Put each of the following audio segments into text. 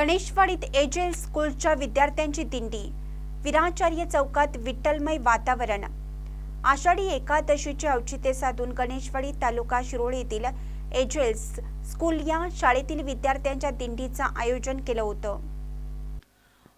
गणेशवाडीत AJL स्कूलच्या विद्यार्थ्यांची दिंडी विराचार्य चौकात विठ्ठलमय वातावरण. आषाढी एकादशीचे औचित्य साधून गणेशवाडी तालुका शिरोळ येथील एजेल्स स्कूल या शाळेतील विद्यार्थ्यांच्या दिंडीचं आयोजन केलं होतं.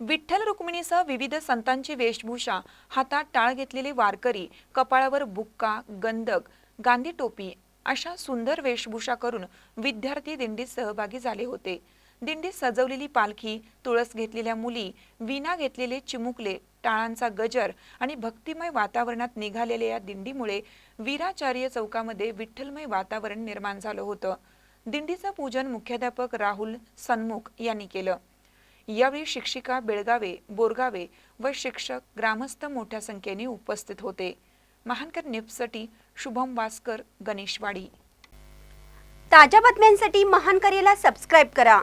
विठ्ठल रुक्मिणीसह विविध संतांची वेशभूषा हातात टाळ घेतलेले वारकरी कपाळावर बुक्का गंधक गांधी टोपी अशा सुंदर वेशभूषा करून विद्यार्थी दिंडीत सहभागी झाले होते. दिंडीत सजवलेली पालखी तुळस घेतलेल्या मुली विना घेतलेले चिमुकले टाळांचा गजर आणि भक्तिमय वातावरणात निघालेल्या या दिंडीमुळे वीराचार्य चौकामध्ये विठ्ठलमय वातावरण निर्माण झालं होतं. दिंडीचं पूजन मुख्याध्यापक राहुल सन्मुख यांनी केलं. यावेळी शिक्षिका बेळगावे बोरगावे व शिक्षक ग्रामस्थ मोठ्या संख्येने उपस्थित होते. महानकर न्यूजसाठी शुभम वास्कर गणेशवाडी. ताज्या बातम्यांसाठी महानकरेला सबस्क्राईब करा.